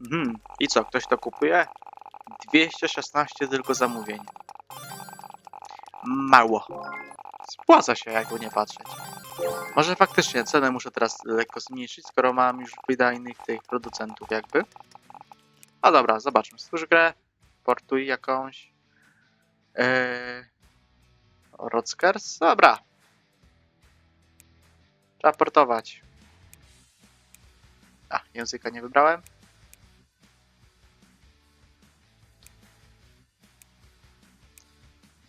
Mhm. I co, ktoś to kupuje? 216 tylko zamówień. Mało. Spłaca się, jakby nie patrzeć. Może faktycznie cenę muszę teraz lekko zmniejszyć, skoro mam już wydajnych tych producentów jakby. A dobra, zobaczmy. Stwórz grę, portuj jakąś. Eee... Rockers? Dobra. Trzeba portować. A, języka nie wybrałem.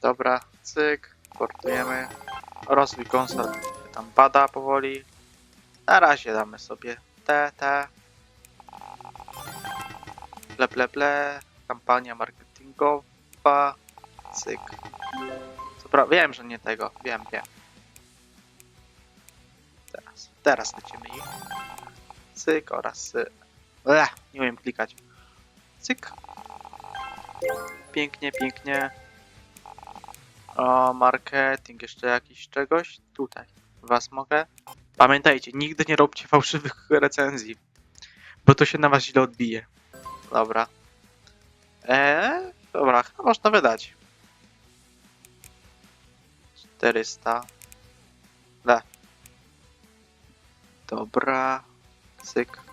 Dobra, cyk, portujemy. Rozwój konsol tam pada powoli. Na razie damy sobie te, te. Ple, ple, ple. Kampania marketingowa. Cyk. Prawda, wiem, że nie tego. Wiem, wiem. Teraz, teraz lecimy ich. Cyk oraz... y, Ech, nie umiem klikać. Cyk. Pięknie, pięknie. O, marketing, jeszcze jakiś czegoś. Tutaj. Was mogę. Pamiętajcie, nigdy nie róbcie fałszywych recenzji. Bo to się na was źle odbije. Dobra. Eee, dobra, chyba można wydać. 400. Le. Dobra. Cyk.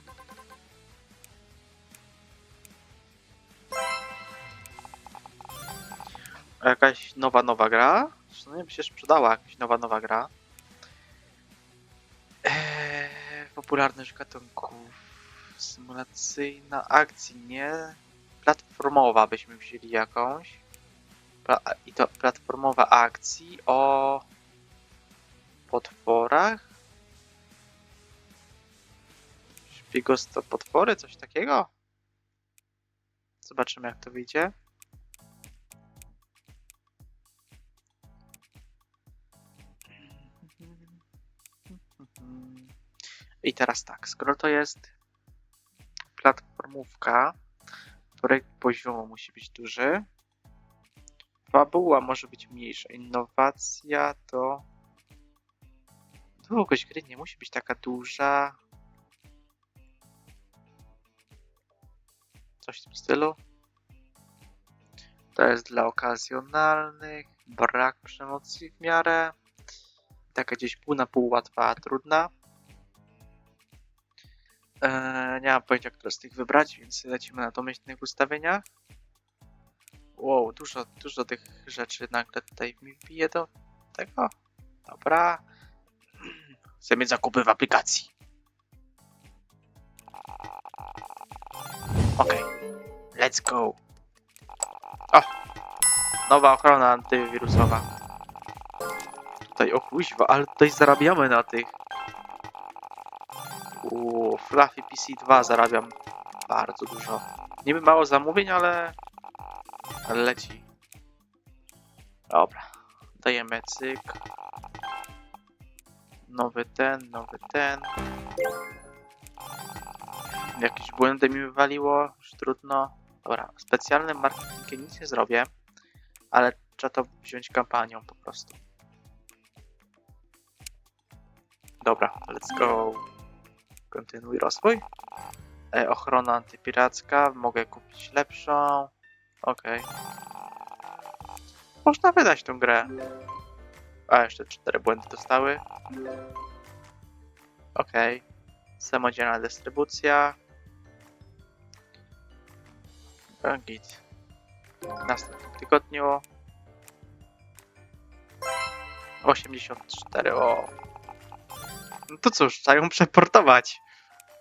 Jakaś nowa, nowa gra? No nie by się sprzedała jakaś nowa, nowa gra. Eee, popularność gatunków. Symulacyjna akcji, nie? Platformowa byśmy wzięli jakąś. Pla I to platformowa akcji o potworach? Szpiegostwo potwory? Coś takiego? Zobaczymy jak to wyjdzie. I teraz tak, skoro to jest platformówka, projekt poziomu musi być duży, fabuła może być mniejsza, innowacja to długość gry nie musi być taka duża. Coś w tym stylu. To jest dla okazjonalnych, brak przemocy w miarę. Taka gdzieś pół na pół łatwa, trudna. Eee, nie mam pojęcia, które z tych wybrać, więc lecimy na domyślnych ustawieniach. Wow, dużo, dużo tych rzeczy nagle tutaj mi wbije do tego. Dobra. Chcę mieć zakupy w aplikacji. Okej. Let's go. O! Nowa ochrona antywirusowa. Tutaj, o kuźwa, ale tutaj zarabiamy na tych. Uuu, Fluffy PC2 zarabiam bardzo dużo. Niby mało zamówień, ale... ale leci. Dobra. Dajemy cyk. Nowy ten, nowy ten. Jakieś błędy mi wywaliło, już trudno. Dobra, specjalnym marketingiem nic nie zrobię, ale trzeba to wziąć kampanią po prostu. Dobra, let's go. Kontynuuj rozwój. E, ochrona antypiracka. Mogę kupić lepszą. Okej. Można wydać tą grę. A, jeszcze cztery błędy dostały. Okej. Samodzielna dystrybucja. E, Git. W następnym tygodniu. 84, o. No to cóż, trzeba ją przeportować.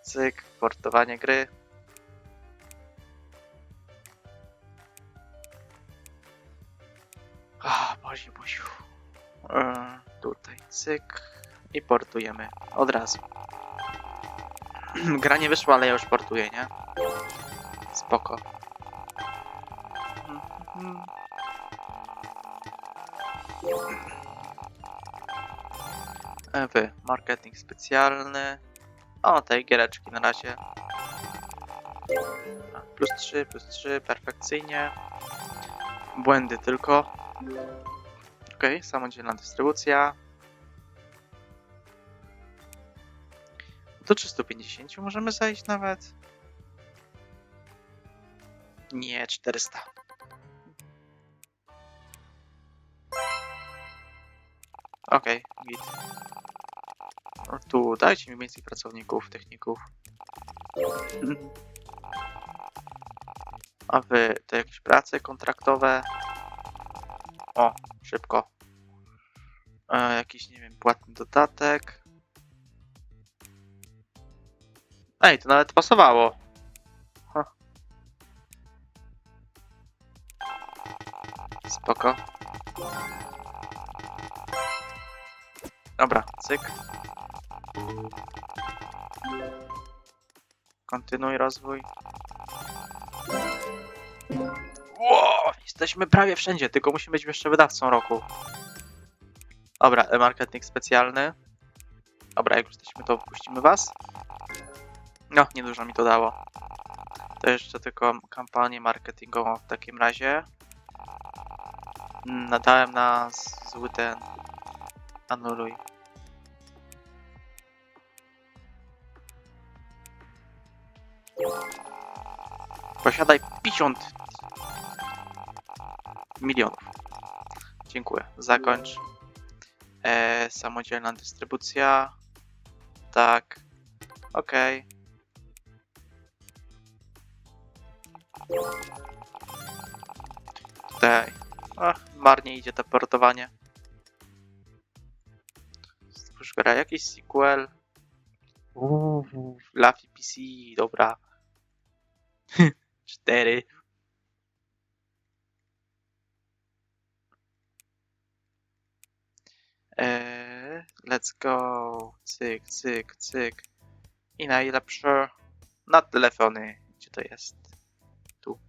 Cyk, portowanie gry. A, Boziu, Boziu. E, tutaj, cyk. I portujemy od razu. Gra nie wyszła, ale ja już portuję, nie? Spoko. E, Wy, marketing specjalny. O, tej giereczki na razie. A, Plus 3, plus 3, perfekcyjnie. Błędy tylko. Ok, samodzielna dystrybucja. Do 350 możemy zejść nawet. Nie, 400. Okej, git. Tu, dajcie mi więcej pracowników, techników. A wy, to jakieś prace kontraktowe? O, szybko. E, jakiś, nie wiem, płatny dodatek. Ej, to nawet pasowało. Ha. Spoko. Dobra, cyk. Kontynuuj rozwój. Wow, jesteśmy prawie wszędzie, tylko musimy być jeszcze wydawcą roku. Dobra, marketing specjalny. Dobra, jak już jesteśmy, to puścimy was. No, niedużo mi to dało. To jeszcze tylko kampanię marketingową w takim razie. Nadałem na zły ten. Anuluj. Posiadaj 50 milionów. Dziękuję. Zakończ. E, samodzielna dystrybucja. Tak. Okej. Tutaj. Ach, marnie idzie to portowanie. Stwórz gra, jakiś sequel. Uuu, Fluffy PC, dobra. Cztery. Eee, let's go. Cyk, cyk, cyk. I najlepsze na telefony. Gdzie to jest? Tu.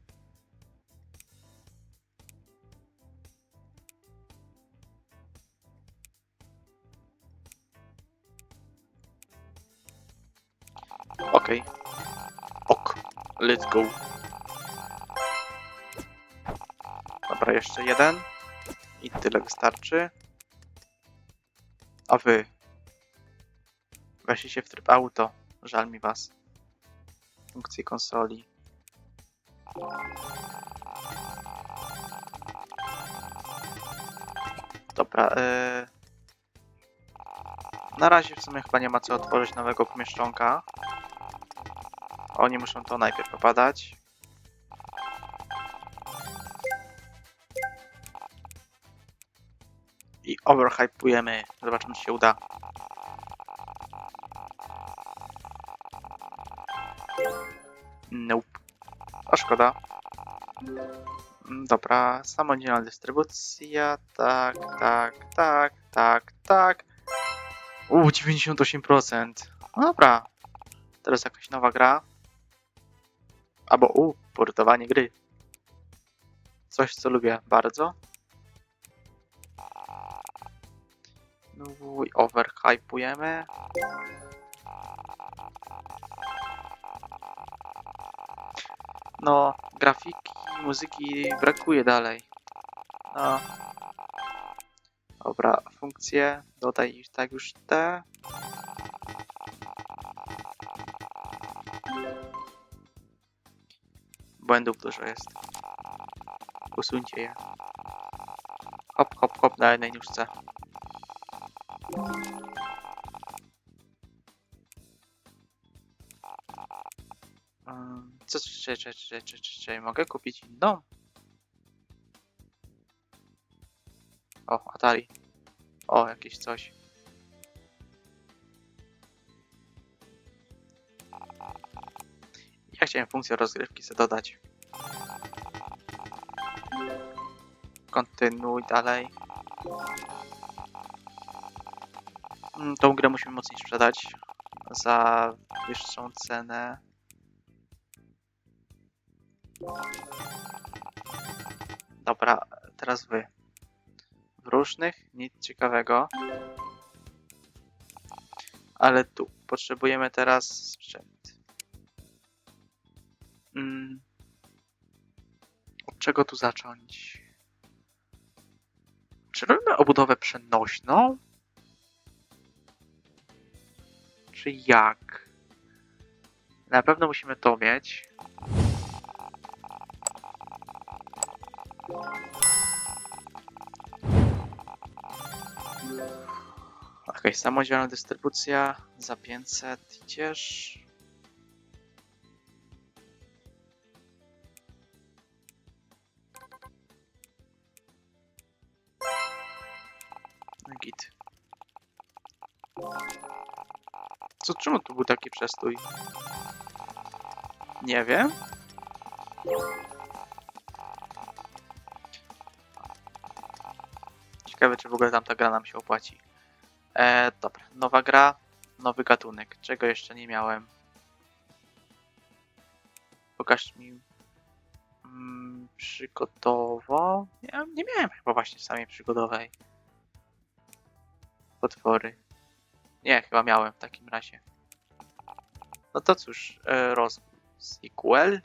Okej. Ok. Let's go. Dobra, jeszcze jeden. I tyle wystarczy. A wy. Weszliście w tryb auto. Żal mi was. Funkcje konsoli. Dobra, yy... Na razie w sumie chyba nie ma co otworzyć nowego pomieszczonka. Oni muszą to najpierw popadać. I overhypujemy. Zobaczymy, czy się uda. Nope. A szkoda. Dobra, samodzielna dystrybucja. Tak, tak, tak, tak, tak. Uuu, 98%. No dobra. Teraz jakaś nowa gra. Albo u, portowanie gry. Coś, co lubię bardzo. No i overhypujemy. No, grafiki, muzyki brakuje dalej. No. Dobra, funkcje. Dodaj tak już te. Błędów dużo jest. Usuńcie je. Hop, hop, hop na jednej nóżce. Czy, czy, czy, czy, czy mogę kupić inną? O, Atari. O, jakieś coś. Ja chciałem funkcję rozgrywki sobie dodać. Kontynuuj dalej. Mm, Tą grę musimy mocniej sprzedać za wyższą cenę. Dobra, teraz wy. W różnych, nic ciekawego. Ale tu potrzebujemy teraz sprzęt. Mm. Od czego tu zacząć? Czy robimy obudowę przenośną? Czy jak? Na pewno musimy to mieć. Samodzielna dystrybucja za 500 idziesz. No Git. Co, czemu tu był taki przestój? Nie wiem. Ciekawe, czy w ogóle tamta gra nam się opłaci. E, dobra, nowa gra, nowy gatunek. Czego jeszcze nie miałem? Pokaż mi. Mm, przygodowo? Nie, nie miałem chyba właśnie samej przygodowej. Potwory. Nie, chyba miałem w takim razie. No to cóż, e, roz... sequel.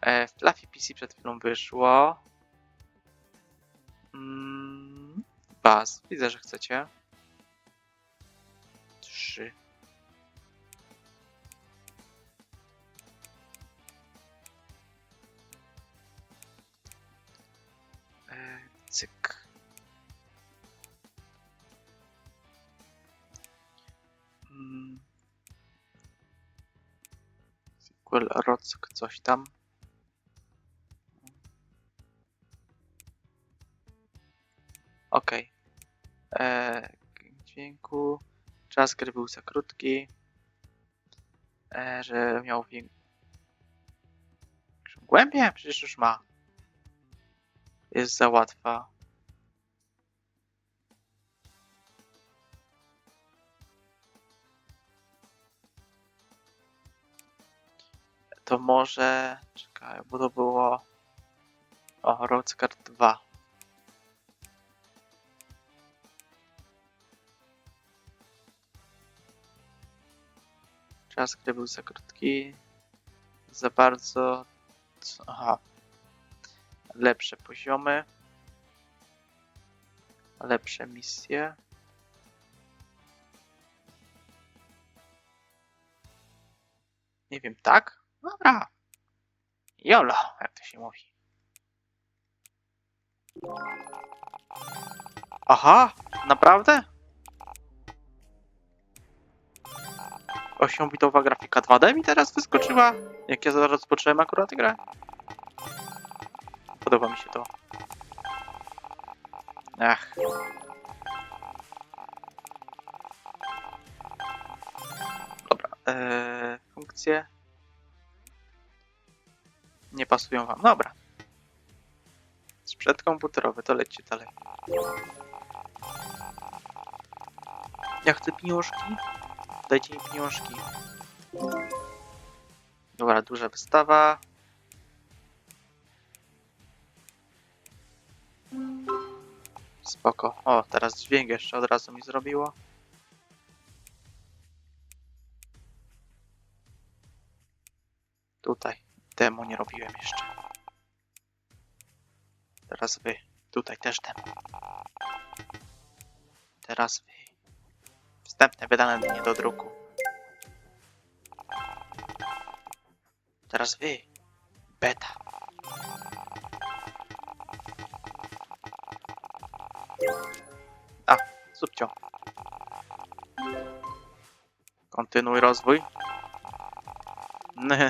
E, Fluffy PC przed chwilą wyszło. Mm, Baz, widzę, że chcecie. Trzy. E, cyk. Mm. Sequel Rock, coś tam. Dźwięku. Czas gry był za krótki. Eee, że miał większą głębię? Przecież już ma. Jest za łatwa. To może... Czekaj, bo to było... O, Roadcar 2. Czas gry był za krótki. Za bardzo. Aha. Lepsze poziomy. Lepsze misje. Nie wiem, tak? Dobra. Jolo, jak to się mówi. Aha, naprawdę? 8-bitowa grafika 2D mi teraz wyskoczyła, jak ja zaraz rozpocząłem akurat grę. Podoba mi się to. Ach. Dobra, eee, funkcje. Nie pasują wam. Dobra. Sprzęt komputerowy, to lećcie dalej. Ja chcę pieniążki. Dajcie mi pieniążki. Dobra, duża wystawa. Spoko. O, teraz dźwięk jeszcze od razu mi zrobiło. Tutaj. Demo nie robiłem jeszcze. Teraz wy. Tutaj też demo. Teraz wy. Wstępne wydane nie do druku. Teraz wy. Beta. A, subcio. Kontynuuj rozwój.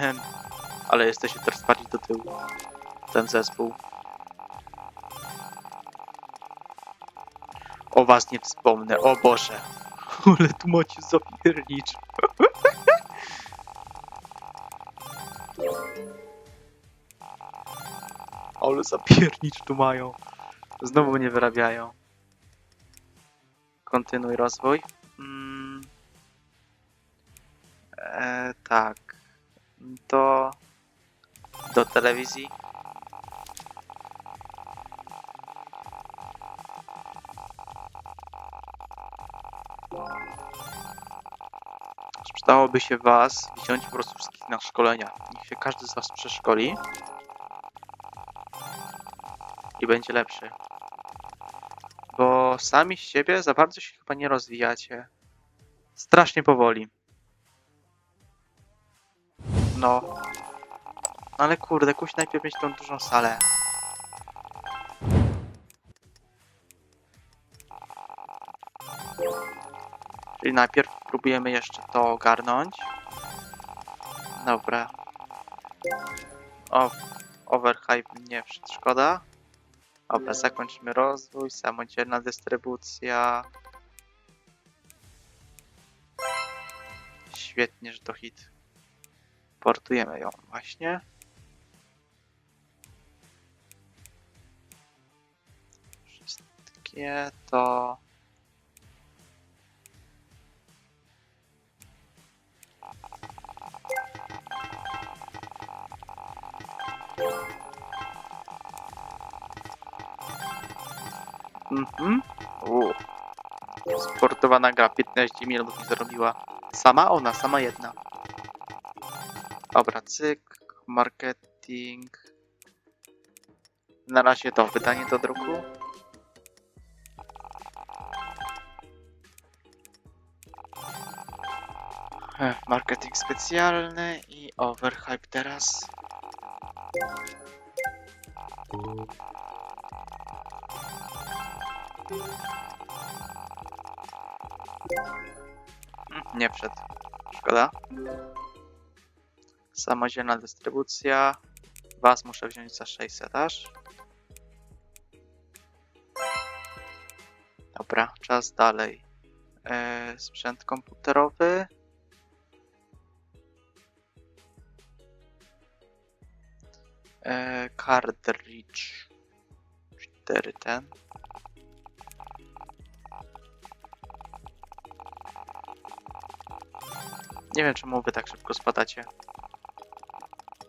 Ale jesteście teraz bardziej do tyłu. Ten zespół. O was nie wspomnę, o Boże. Ale tu macie zapiernicz. Ale zapiernicz tu mają. Znowu nie wyrabiają. Kontynuuj rozwój. Mm. E, tak. To do telewizji. Przydałoby się was wziąć po prostu wszystkich na szkolenia. Niech się każdy z was przeszkoli. I będzie lepszy. Bo sami z siebie za bardzo się chyba nie rozwijacie. Strasznie powoli. No. Ale kurde, kuś najpierw mieć tą dużą salę. Czyli najpierw próbujemy jeszcze to ogarnąć. Dobra. O, overhype nie szkoda. Dobra, zakończymy rozwój, samodzielna dystrybucja. Świetnie, że to hit. Portujemy ją właśnie. Wszystkie to... Mhm. Uuu. Sportowana gra 15 milionów mi zarobiła. Sama ona, sama jedna. Dobra, cyk, marketing. Na razie to wydanie do druku. Ech, Marketing specjalny i overhype teraz. Nie wszedł. Szkoda. Samodzielna dystrybucja. Was muszę wziąć za 600 aż. Dobra, czas dalej. E, sprzęt komputerowy. E, cartridge. 4 ten. Nie wiem czemu wy tak szybko spadacie.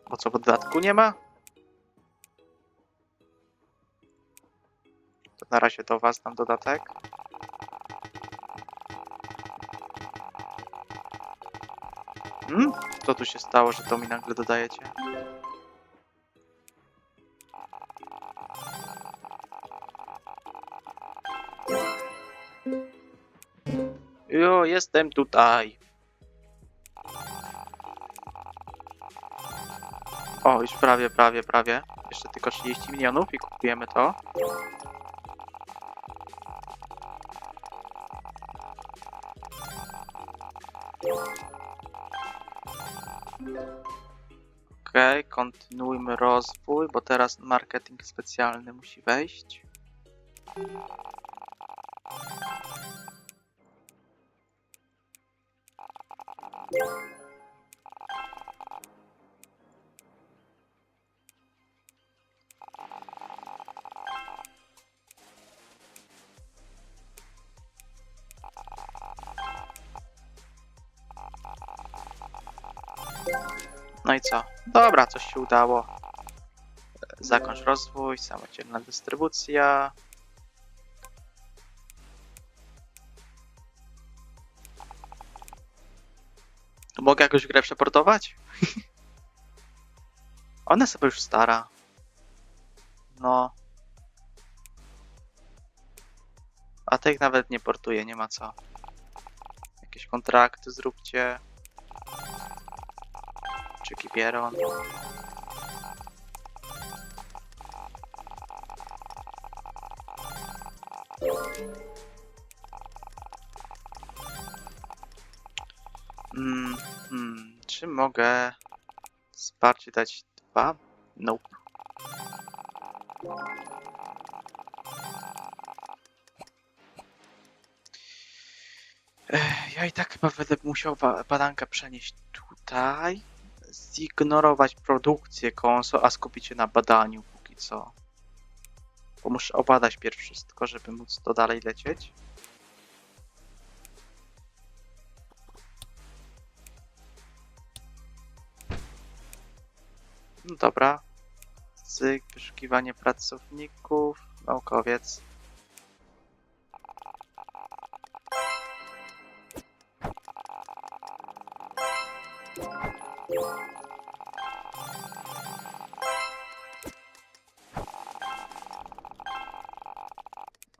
Bo co, bo dodatku nie ma? To na razie do was dam dodatek. Hmm? Co tu się stało, że to mi nagle dodajecie? Jo, jestem tutaj. O, już prawie, prawie, prawie. Jeszcze tylko 30 milionów i kupujemy to. Okej, kontynuujmy rozwój, bo teraz marketing specjalny musi wejść. No i co? Dobra, coś się udało. Zakończ rozwój, samodzielna dystrybucja. Mogę jakoś grę przeportować? Ona sobie już stara. No. A tych nawet nie portuje, nie ma co. Jakieś kontrakty zróbcie. Czy Kipieron. Mm, hmm, czy mogę wsparcie dać dwa? Nope. Ech, Ja i tak chyba będę musiał ba- badankę przenieść tutaj, zignorować produkcję konsol, a skupić się na badaniu póki co. Bo muszę obadać pierw wszystko, żeby móc to dalej lecieć. No dobra. Cyk, wyszukiwanie pracowników, naukowiec.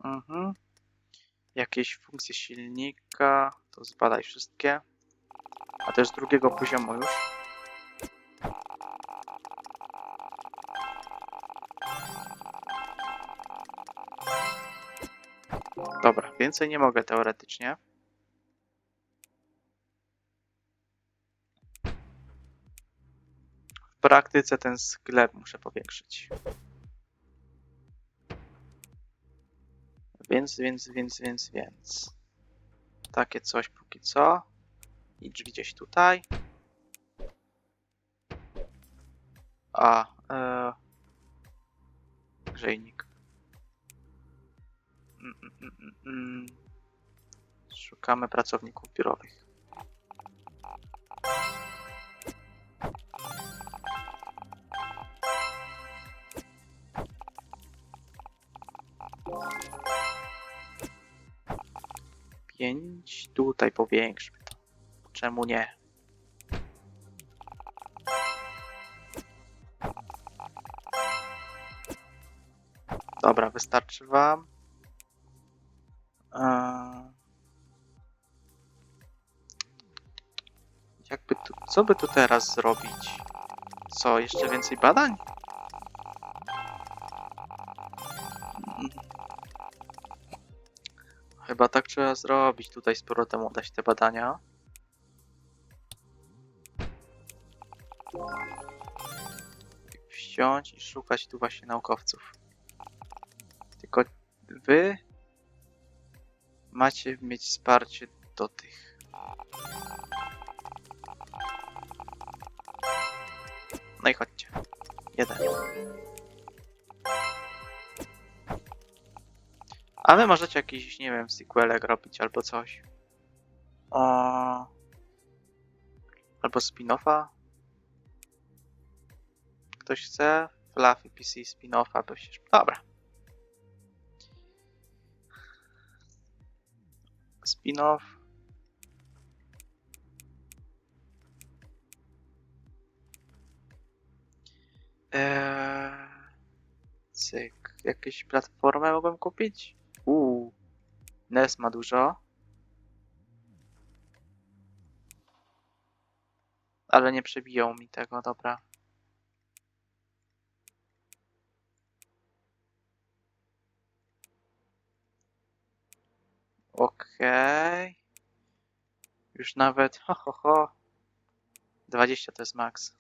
Mhm. Jakieś funkcje silnika, to zbadaj wszystkie. A też drugiego poziomu już. Dobra, więcej nie mogę teoretycznie. Praktyce ten sklep muszę powiększyć. Więc, więc, więc, więc, więc. Takie coś póki co. I gdzieś tutaj. A, e, grzejnik. Mm, mm, mm. Szukamy pracowników biurowych. Tutaj powiększmy to. Czemu nie? Dobra, wystarczy wam. Eee, Jakby tu, co by tu teraz zrobić? Co, jeszcze więcej badań? Chyba tak trzeba zrobić. Tutaj z powrotem oddać te badania. Wsiąść i szukać tu właśnie naukowców. Tylko wy macie mieć wsparcie do tych. No i chodźcie. Jeden. A wy możecie jakiś, nie wiem, sequelek robić albo coś. O... Albo spin-offa. Ktoś chce? Fluffy PC spin-offa, bo się... Dobra. Spin-off. Eee, cyk. Jakieś platformę mogłem kupić? Uuu. NES ma dużo. Ale nie przebiją mi tego, dobra. Okej. Już nawet, ho, ho, ho. 20 to jest max.